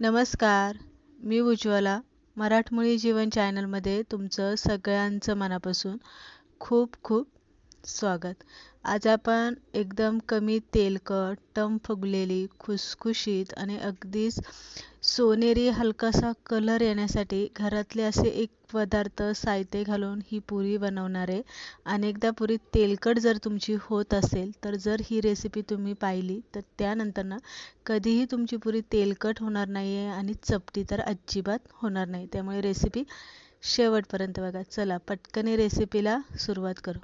नमस्कार मी उज्ज्वला. मराठमोळी जीवन चॅनलमध्ये तुमचं सगळ्यांचं मनापासून खूप खूप स्वागत. आज आपण एकदम कमी तेलकट टम फुगलेली खुसखुशीत आणि अगदीच सोनेरी हलकासा कलर येण्यासाठी घरातले असे एक पदार्थ साहित्य घालून ही पुरी बनवणार. आहे अनेकदा पुरी तेलकट जर तुमची होत असेल तर जर ही रेसिपी तुम्ही पाहिली तर त्यानंतर ना कधीही तुमची पुरी तेलकट होणार नाही आहे आणि चपटी तर अजिबात होणार नाही. त्यामुळे रेसिपी शेवटपर्यंत बघा. चला पटकन रेसिपीला सुरुवात करू.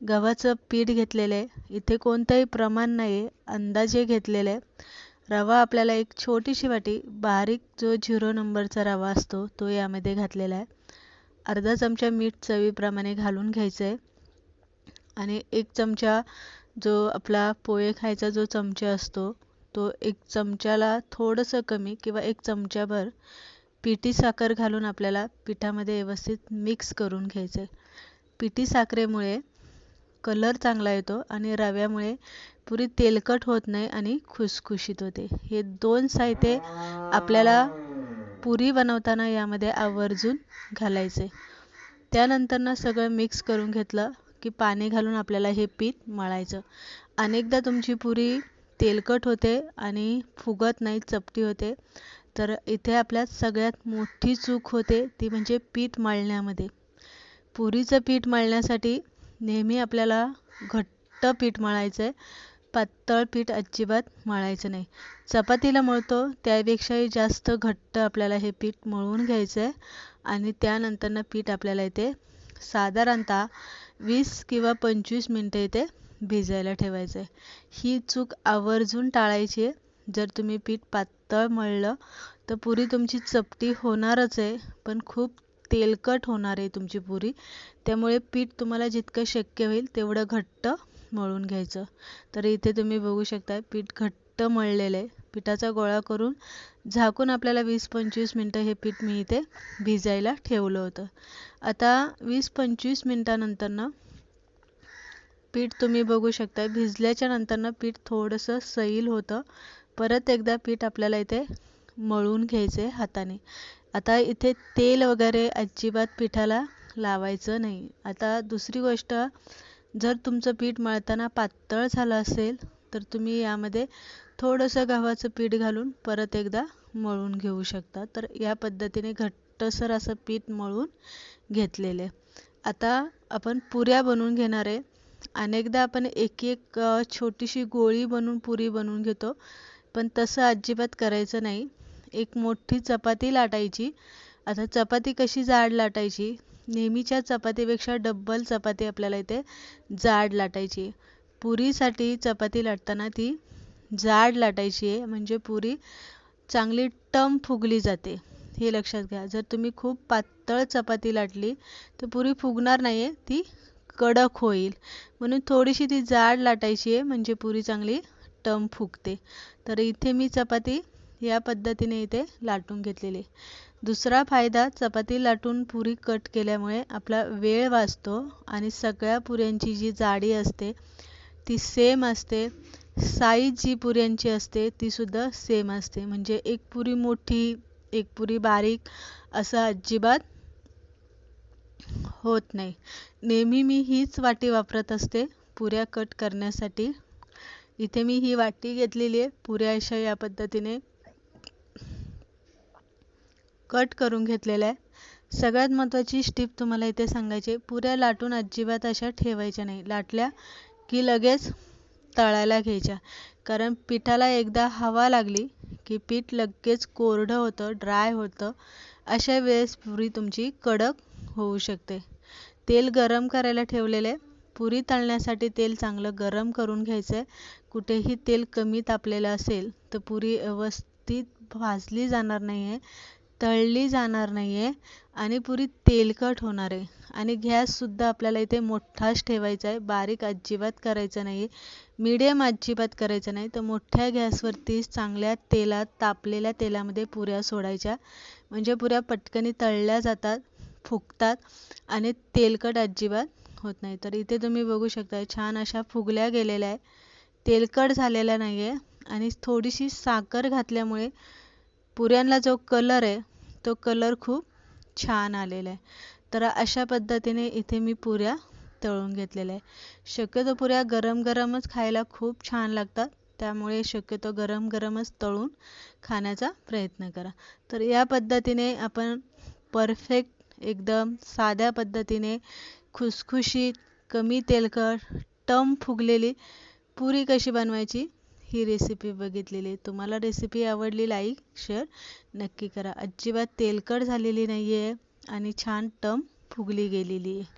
गव्हाचं पीठ घेतलेलं आहे. इथे कोणतंही प्रमाण नाही आहे अंदाजे घेतलेलं आहे. रवा आपल्याला एक छोटीशी वाटी बारीक जो झिरो नंबरचा रवा असतो तो यामध्ये घातलेला आहे. अर्धा चमचा मीठ चवीप्रमाणे घालून घ्यायचं आहे आणि एक चमचा जो आपला पोहे खायचा जो चमचा असतो तो एक चमच्याला थोडंसं कमी किंवा एक चमच्याभर पिठी साखर घालून आपल्याला पिठामध्ये व्यवस्थित मिक्स करून घ्यायचं आहे पिठी साखरेमुळे कलर चांगला येतो आणि रव्यामुळे पुरी तेलकट होत नाही आणि खुसखुशीत होते. हे दोन साहित्य आपल्याला पुरी बनवताना यामध्ये आवर्जून घालायचे. त्यानंतर ना सगळं मिक्स करून घेतलं की पाणी घालून आपल्याला हे पीठ मळायचं. अनेकदा तुमची पुरी तेलकट होते आणि फुगत नाही चपटी होते. तर इथे आपल्यात सगळ्यात मोठी चूक होते ती म्हणजे पीठ मळण्यामध्ये. पुरीचं पीठ मळण्यासाठी नेहमी आपल्याला घट्ट पीठ मळायचं आहे पातळ पीठ अजिबात मळायचं नाही. चपातीला मळतो त्यापेक्षाही जास्त घट्ट आपल्याला हे पीठ मळून घ्यायचं आहे आणि त्यानंतरनं पीठ आपल्याला इथे साधारणतः वीस किंवा पंचवीस मिनटं इथे भिजायला ठेवायचं आहे ही चूक आवर्जून टाळायची आहे. जर तुम्ही पीठ पातळ मळलं तर पुरी तुमची चपटी होणारच आहे पण खूप तेलकट होणार आहे तुमची पुरी. त्यामुळे पीठ तुम्हाला जितकं शक्य होईल तेवढं घट्ट मळून घ्यायचं. तर इथे तुम्ही बघू शकता पीठ घट्ट मळलेलं आहे. पिठाचा गोळा करून झाकून आपल्याला वीस पंचवीस मिनटं हे पीठ मी इथे भिजायला ठेवलं होतं. आता वीस पंचवीस मिनटानंतर ना पीठ तुम्ही बघू शकता भिजल्याच्या नंतर पीठ थोडंसं सैल होतं. परत एकदा पीठ आपल्याला इथे मळून घ्यायचं आहे हाताने. आता इथे तेल वगैरे अजिबात पिठाला लावायचं नाही. आता दुसरी गोष्ट जर तुमचं पीठ मळताना पातळ झालं असेल तर तुम्ही यामध्ये थोडंसं गव्हाचं पीठ घालून परत एकदा मळून घेऊ शकता. तर या पद्धतीने घट्टसर असं पीठ मळून घेतलेले आता आपण पुऱ्या बनवून घेणार आहे. अनेकदा आपण एक एक छोटीशी गोळी बनवून पुरी बनवून घेतो पण तसं अजिबात करायचं नाही. एक मोठी चपाती लाटायची. आता चपाती कशी जाड लाटायची? नेहमीच्या चपातीपेक्षा डब्बल चपाती आपल्याला इथे जाड लाटायची. पुरीसाठी चपाती लाटताना ती जाड लाटायची आहे. म्हणजे पुरी चांगली टम फुगली जाते. हे लक्षात घ्या. जर तुम्ही खूप पातळ चपाती लाटली तर पुरी फुगणार नाही आहे ती कडक होईल. म्हणून थोडीशी ती जाड लाटायची आहे. म्हणजे पुरी चांगली टम फुगते. तर इथे मी चपाती या पद्धतीने इथे लाटून घेतलेली. दुसरा फायदा चपाती लाटून पुरी कट केल्यामुळे आपला वेळ वाचतो आणि सगळ्या पुऱ्यांची जी जाडी असते ती सेम असते. साईज जी पुऱ्यांची असते तीसुद्धा सेम असते. म्हणजे एक पुरी मोठी एक पुरी बारीक असं अजिबात होत नाही. नेहमी मी हीच वाटी वापरत असते पुऱ्या कट करण्यासाठी. इथे मी ही वाटी घेतलेली आहे पुऱ्या अशा या पद्धतीने. कट करून घेतलेला आहे. सगळ्यात महत्त्वाची स्टिप तुम्हाला इथे सांगायची पुऱ्या लाटून अजिबात अशा ठेवायच्या नाही. लाटल्या की लगेच तळायला घ्यायच्या. कारण पिठाला एकदा हवा लागली की पीठ लगेच कोरडं होतं ड्राय होतं. अशा वेळेस पुरी तुमची कडक होऊ शकते. तेल गरम करायला ठेवलेले पुरी तळण्यासाठी तेल चांगलं गरम करून घ्यायचं आहे कुठेही तेल कमी तापलेलं असेल तर पुरी व्यवस्थित भाजली जाणार नाही आहे तळली जाणार नाही आहे आणि पुरी तेलकट होणार आहे. आणि गॅससुद्धा आपल्याला इथे मोठाच ठेवायचा आहे. बारीक अजिबात करायचं नाही आहे मीडियम अजिबात करायचं नाही. तर मोठ्या गॅसवरती चांगल्या तेलात तापलेल्या तेलामध्ये पुऱ्या सोडायच्या. म्हणजे पुऱ्या पटकनी तळल्या जातात फुगतात आणि तेलकट अजिबात होत नाही. तर इथे तुम्ही बघू शकता छान अशा फुगल्या गेलेल्या आहे तेलकट झालेल्या नाही आहे आणि थोडीशी साखर घातल्यामुळे पुऱ्यांना जो कलर आहे तो कलर खूप छान आलेला आहे. तर अशा पद्धतीने इथे मी पुऱ्या तळून घेतलेल्या आहे शक्यतो पुऱ्या गरम गरमच खायला खूप छान लागतात. त्यामुळे शक्यतो गरम गरमच तळून खाण्याचा प्रयत्न करा. तर या पद्धतीने आपण परफेक्ट एकदम साध्या पद्धतीने खुसखुशीत कमी तेलकट टम फुगलेली पुरी कशी बनवायची ही रेसिपी बघितलेली आहे. तुम्हाला रेसिपी आवडली लाईक शेअर नक्की करा. अजिबात तेलकट झालेली नाही आहे आणि छान टम फुगली गेलेली आहे.